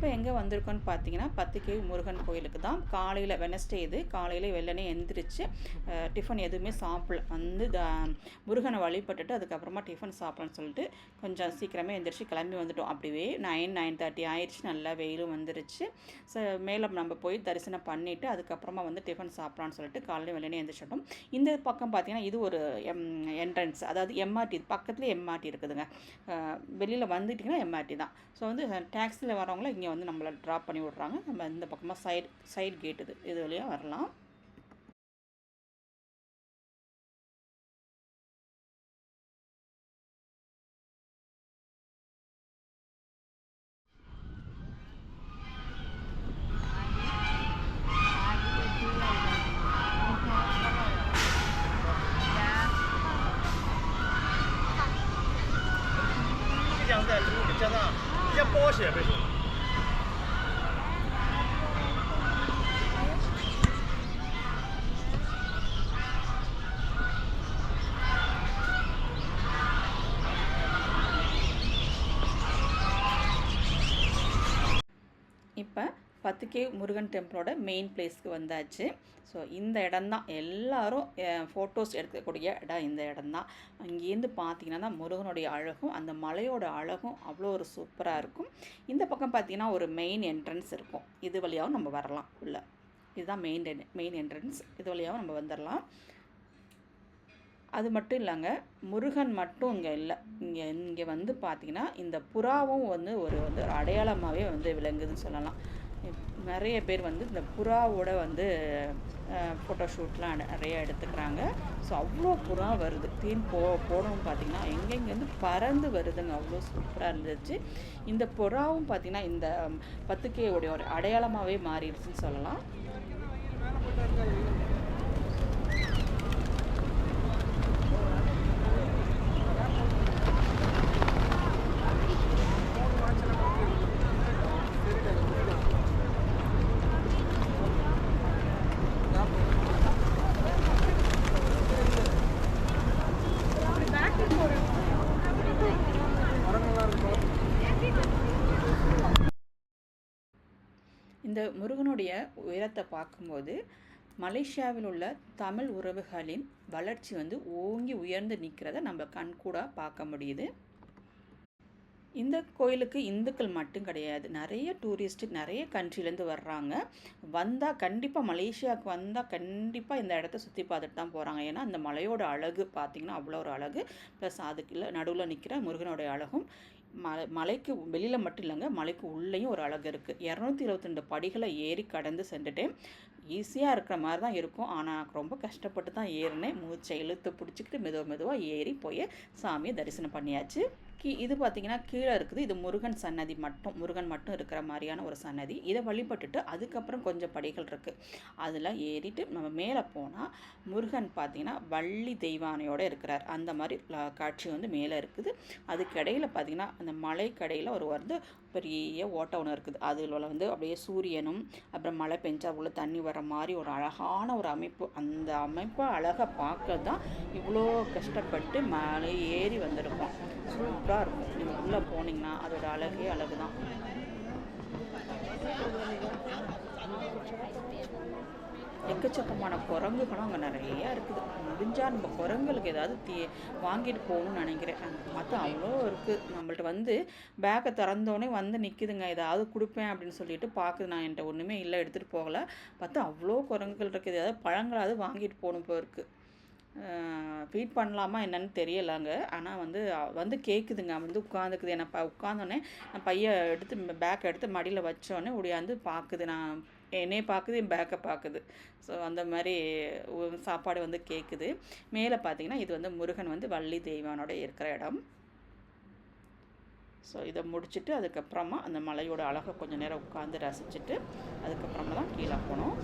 இப்போ எங்கே வந்திருக்கோன்னு பார்த்தீங்கன்னா பத்துக்கே முருகன் கோயிலுக்கு தான். காலையில் வெனஸ்டே இது. காலையில் வெள்ளனே எந்திரிச்சு டிஃபன் எதுவுமே சாப்பிடல. வந்து த முருகனை வழிபட்டுட்டு அதுக்கப்புறமா டிஃபன் சாப்பிடலாம்னு சொல்லிட்டு கொஞ்சம் சீக்கிரமே எந்திரிச்சு கிளம்பி வந்துட்டோம். அப்படியே நைன் நைன் தேர்ட்டி ஆயிடுச்சு. நல்லா வெயிலும் வந்துருச்சு. ஸோ மேலே நம்ம போய் தரிசனம் பண்ணிவிட்டு அதுக்கப்புறமா வந்து டிஃபன் சாப்பிட்லான்னு சொல்லிட்டு காலையில் வெள்ளனே எந்திரிச்சிட்டோம். இந்த பக்கம் பார்த்தீங்கன்னா இது ஒரு எம் என்ட்ரன்ஸ் அதாவது எம்ஆர்டி பக்கத்துலேயே எம்ஆர்டி இருக்குதுங்க. வெளியில் வந்துட்டிங்கன்னா எம்ஆர்டி தான். ஸோ வந்து டேக்ஸியில் வரவங்கள இங்கே வந்து நம்மளை ட்ராப் பண்ணி விட்றாங்க. நம்ம இந்த பக்கமாக சைடு சைடு கேட் இது இது வழியாக வரலாம். 将在 பத்துக்கே முருகன் டெம்பிளோட மெயின் பிளேஸ்க்கு வந்தாச்சு. ஸோ இந்த இடம்தான். எல்லாரும் ஃபோட்டோஸ் எடுக்கக்கூடிய இடம் இந்த இடம்தான். அங்கேருந்து பார்த்தீங்கன்னா தான் முருகனுடைய அழகும் அந்த மலையோட அழகும் அவ்வளோ ஒரு சூப்பராக இருக்கும். இந்த பக்கம் பார்த்தீங்கன்னா ஒரு மெயின் என்ட்ரன்ஸ் இருக்கும். இது வழியாகவும் நம்ம வரலாம் உள்ள. இதுதான் மெயின் மெயின் என்ட்ரன்ஸ் இது வழியாகவும் நம்ம வந்துடலாம் அது மட்டும் இல்லைங்க முருகன் மட்டும் இங்கே இல்லை. இங்கே இங்கே வந்து பார்த்தீங்கன்னா இந்த புறாவும் வந்து ஒரு வந்து ஒரு அடையாளமாகவே வந்து விளங்குதுன்னு சொல்லலாம். நிறைய பேர் வந்து இந்த புறாவோட வந்து ஃபோட்டோஷூட்லாம் நிறைய எடுத்துக்கிறாங்க. ஸோ அவ்வளோ புறா வருது. தீன் போ போனோம் பார்த்தீங்கன்னா எங்கெங்கேருந்து பறந்து வருதுங்க. அவ்வளோ சூப்பராக இருந்துச்சு. இந்த புறாவும் பார்த்திங்கன்னா இந்த பத்துக்கையோடைய ஒரு அடையாளமாகவே மாறிடுச்சுன்னு சொல்லலாம். இந்த முருகனுடைய உயரத்தை பார்க்கும்போது மலேசியாவில் உள்ள தமிழ் உறவுகளின் வளர்ச்சி வந்து ஓங்கி உயர்ந்து நிற்கிறத நம்ம கண்கூடாக பார்க்க முடியுது. இந்த கோயிலுக்கு இந்துக்கள் மட்டும் கிடையாது. நிறைய டூரிஸ்ட் நிறைய கண்ட்ரிலேருந்து வர்றாங்க. வந்தால் கண்டிப்பாக மலேசியாவுக்கு வந்தால் கண்டிப்பாக இந்த இடத்த சுற்றி பார்த்துட்டு தான் போகிறாங்க ஏன்னா அந்த மலையோட அழகு பார்த்திங்கன்னா அவ்வளோ ஒரு அழகு. ப்ளஸ் அதுக்குள்ள நடுவில் நிற்கிற முருகனுடைய அழகும். மலை மலைக்கு வெளியில் மட்டும் இல்லைங்க மலைக்கு உள்ளேயும் ஒரு அழகு இருக்குது இரநூத்தி இருபத்தி ரெண்டு படிகளை ஏறி கடந்து சென்றுட்டேன். ஈஸியாக இருக்கிற மாதிரி தான் இருக்கும். ஆனால் ரொம்ப கஷ்டப்பட்டு தான் ஏறினேன். மூச்சை இழுத்து பிடிச்சிக்கிட்டு மெதுவாக மெதுவாக ஏறி போய் சாமியை தரிசனம் பண்ணியாச்சு. கீ இது பார்த்தீங்கன்னா கீழே இருக்குது. இது முருகன் சன்னதி மட்டும் முருகன் மட்டும் இருக்கிற மாதிரியான ஒரு சன்னதி. இதை வழிபட்டுட்டு அதுக்கப்புறம் கொஞ்சம் படிகள் இருக்குது அதில் ஏறிட்டு நம்ம மேலே போனால் முருகன் பார்த்தீங்கன்னா வள்ளி தெய்வானையோடு இருக்கிறார். அந்த மாதிரி காட்சி வந்து மேலே இருக்குது. அதுக்கடையில் பார்த்தீங்கன்னா அந்த மலைக்கடையில் ஒரு வந்து பெரிய ஓட்டை ஒன்று இருக்குது. அதில் வந்து அப்படியே சூரியனும் அப்புறம் மழை பெஞ்சா உள்ள தண்ணி வர மாதிரி ஒரு அழகான ஒரு அமைப்பு. அந்த அமைப்பை அழகாக பார்க்க தான் இவ்வளோ கஷ்டப்பட்டு மலை ஏறி வந்திருக்கோம். சூப்பராக இருக்கும். நீங்கள் உள்ளே போனீங்கன்னா அதோட அழகே அழகு தான் எக்கச்சக்கமான குரங்குகளும் அங்கே நிறையா இருக்குது. முடிஞ்சால் நம்ம குரங்குகளுக்கு ஏதாவது தீ வாங்கிட்டு போகணும்னு நினைக்கிறேன். மற்ற அவ்வளோ இருக்குது நம்மள்ட்ட வந்து பேக்கை திறந்தோடனே வந்து நிற்குதுங்க ஏதாவது கொடுப்பேன் அப்படின்னு சொல்லிட்டு பார்க்குது நான் என்கிட்ட ஒன்றுமே இல்லை எடுத்துகிட்டு போகலை. பார்த்தா அவ்வளோ குரங்குகள் இருக்குது. ஏதாவது பழங்களாவது வாங்கிட்டு போகணும் இப்போ இருக்குது ஃபீட் பண்ணலாமா என்னன்னு தெரியலைங்க. ஆனால் வந்து வந்து கேட்குதுங்க வந்து உட்காந்துக்குது என்னை ப உட்காந்தோடனே நான் பையன் எடுத்து பேக் எடுத்து மடியில் வச்சோடனே ஒடியாந்து பார்க்குது நான் என்னைய பார்க்குது என் பேக்கை பார்க்குது ஸோ அந்த மாதிரி சாப்பாடு வந்து கேட்குது மேலே பார்த்தீங்கன்னா இது வந்து முருகன் வந்து வள்ளி தெய்வானோட இருக்கிற இடம். ஸோ இதை முடிச்சுட்டு அதுக்கப்புறமா அந்த மலையோட அழகை கொஞ்சம் நேரம் உட்காந்து ரசிச்சுட்டு அதுக்கப்புறமா தான் கீழே போனோம்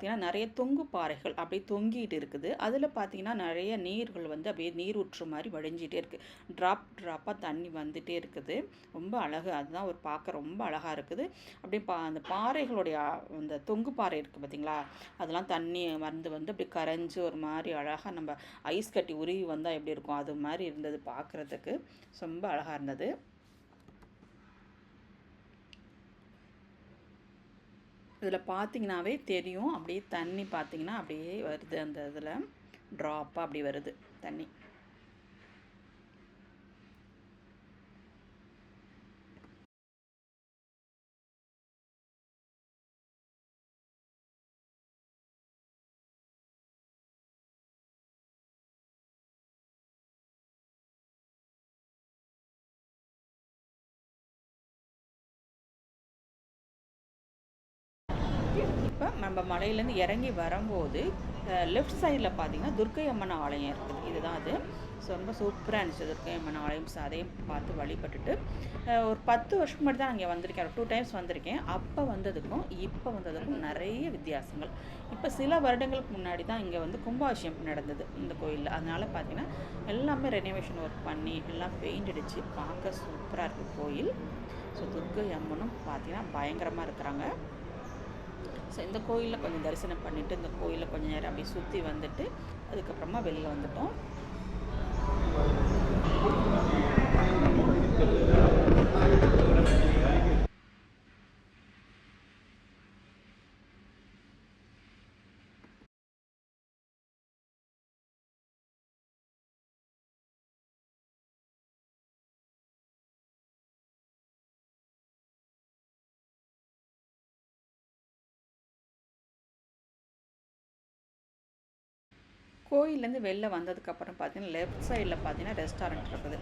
பார்த்தீங்கன்னா நிறைய தொங்கு பாறைகள் அப்படியே தொங்கிட்டு இருக்குது. அதில் பார்த்தீங்கன்னா நிறைய நீர்கள் வந்து அப்படியே நீர் ஊற்று மாதிரி வடிஞ்சிட்டே இருக்குது ட்ராப் ட்ராப்பாக தண்ணி வந்துட்டே இருக்குது. ரொம்ப அழகு. அதுதான் ஒரு பார்க்க ரொம்ப அழகாக இருக்குது. அப்படியே பா அந்த பாறைகளுடைய அந்த தொங்கு பாறை இருக்குது பார்த்தீங்களா அதெல்லாம் தண்ணி வந்து வந்து அப்படியே கரைஞ்சி ஒரு மாதிரி அழகாக நம்ம ஐஸ் கட்டி உருவி வந்தால் எப்படி இருக்கும்? அது மாதிரி இருந்தது பார்க்குறதுக்கு ரொம்ப அழகாக இருந்தது. இதில் பார்த்தீங்கனாவே தெரியும். அப்படியே தண்ணி பார்த்தீங்கன்னா அப்படியே வருது அந்த இதில். ட்ராப்பாக அப்படி வருது தண்ணி. இப்போ நம்ம மலையிலேருந்து இறங்கி வரும்போது லெஃப்ட் சைடில் பார்த்தீங்கன்னா துர்க்கை அம்மன் ஆலயம் இருக்குது. இதுதான் அது. ஸோ ரொம்ப சூப்பராக இருந்துச்சு துர்க்கை அம்மன் ஆலயம். ஸோ அதையும் பார்த்து வழிபட்டுட்டு ஒரு பத்து வருஷம் முன்னாடி தான் இங்கே வந்திருக்கேன். டூ டைம்ஸ் வந்திருக்கேன். அப்போ வந்ததுக்கும் இப்போ வந்ததுக்கும் நிறைய வித்தியாசங்கள். இப்போ சில வருடங்களுக்கு முன்னாடி தான் இங்கே வந்து கும்பாபிஷேகம் நடந்தது இந்த கோயிலில். அதனால் பார்த்தீங்கன்னா எல்லாமே ரெனோவேஷன் ஒர்க் பண்ணி எல்லாம் பெயிண்ட் அடித்து பார்க்க சூப்பராக இருக்குது கோயில். ஸோ துர்க்கை அம்மனும் பார்த்தீங்கன்னா பயங்கரமாக இருக்கிறாங்க. ஸோ இந்த கோயிலில் கொஞ்சம் தரிசனம் பண்ணிவிட்டு இந்த கோயிலில் கொஞ்சம் நேரம் அப்படியே சுற்றி வந்துட்டு அதுக்கப்புறமா வெளியில் வந்துட்டோம். கோயிலேருந்து வெளில வந்ததுக்கப்புறம் பார்த்தீங்கன்னா லெஃப்ட் சைடில் பார்த்தீங்கன்னா ரெஸ்டாரண்ட் இருக்குது.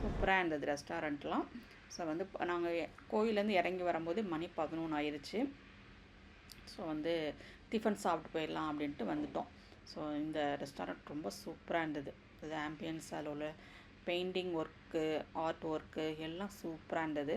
சூப்பராக இருந்தது ரெஸ்டாரண்ட்லாம் ஸோ வந்து நாங்கள் கோயிலேருந்து இறங்கி வரும்போது மணி பதினொன்று ஆயிடுச்சு ஸோ வந்து டிஃபன் சாப்பிட்டு போயிடலாம் அப்படின்ட்டு வந்துட்டோம். ஸோ இந்த ரெஸ்டாரண்ட் ரொம்ப சூப்பராக இருந்தது. அது ஆம்பியன்ஸ் அதில் உள்ள பெயிண்டிங் ஒர்க்கு ஆர்ட் ஒர்க்கு எல்லாம் சூப்பராக இருந்தது.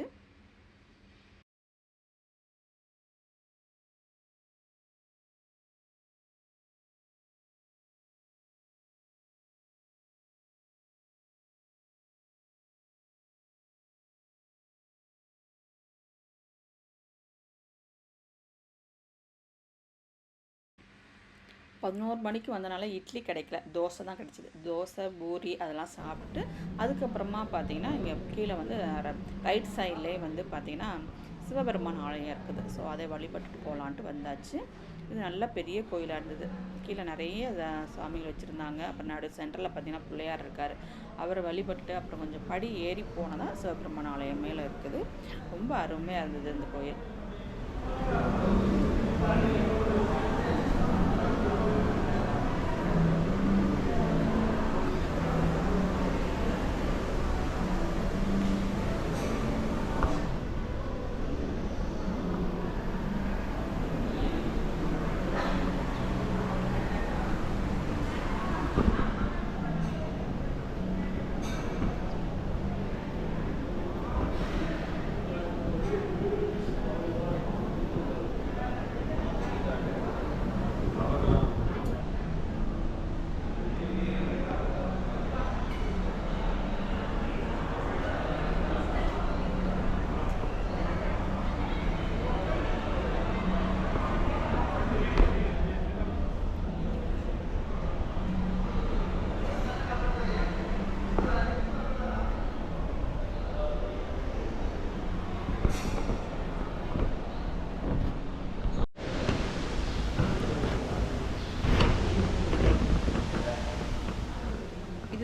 பதினோரு மணிக்கு வந்தனால இட்லி கிடைக்கல. தோசை தான் கிடைச்சிது. தோசை பூரி அதெல்லாம் சாப்பிட்டு அதுக்கப்புறமா பார்த்தீங்கன்னா இங்கே கீழே வந்து ரைட் சைட்லேயே வந்து பார்த்தீங்கன்னா சிவபெருமான் ஆலயம் இருக்குது. ஸோ அதை வழிபட்டுட்டு போகலான்ட்டு வந்தாச்சு. இது நல்ல பெரிய கோயிலாக இருந்தது. கீழே நிறைய சாமிகள் வச்சுருந்தாங்க. அப்புறம் நடு சென்டரில் பார்த்தீங்கன்னா பிள்ளையார் இருக்கார். அவரை வழிபட்டுட்டு அப்புறம் கொஞ்சம் படி ஏறி போனதான் சிவபெருமான் ஆலயம் மேலே இருக்குது. ரொம்ப அருமையாக இருந்தது இந்த கோயில்.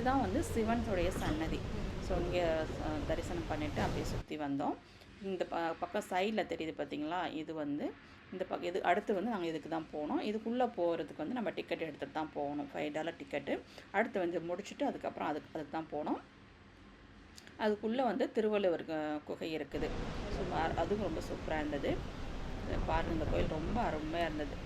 இதுதான் வந்து சிவனுடைய சன்னதி. ஸோ இங்கே தரிசனம் பண்ணிவிட்டு அப்படியே சுற்றி வந்தோம். இந்த ப பக்கம் சைடில் தெரியுது பார்த்தீங்களா இது வந்து இந்த பக்கம் இது அடுத்து வந்து நாங்கள் இதுக்கு தான் போனோம். இதுக்குள்ளே போகிறதுக்கு வந்து நம்ம டிக்கெட் எடுத்துகிட்டு தான் போகணும். ஃபைவ் டாலர் டிக்கெட்டு அடுத்து வந்து முடிச்சுட்டு அதுக்கப்புறம் அதுக்கு அதுக்கு தான் போனோம். அதுக்குள்ளே வந்து திருவள்ளுவர் குகை இருக்குது. ஸோ அதுவும் ரொம்ப சூப்பராக இருந்தது. பாருங்கள் இந்த கோயில் ரொம்ப அருமையாக இருந்தது.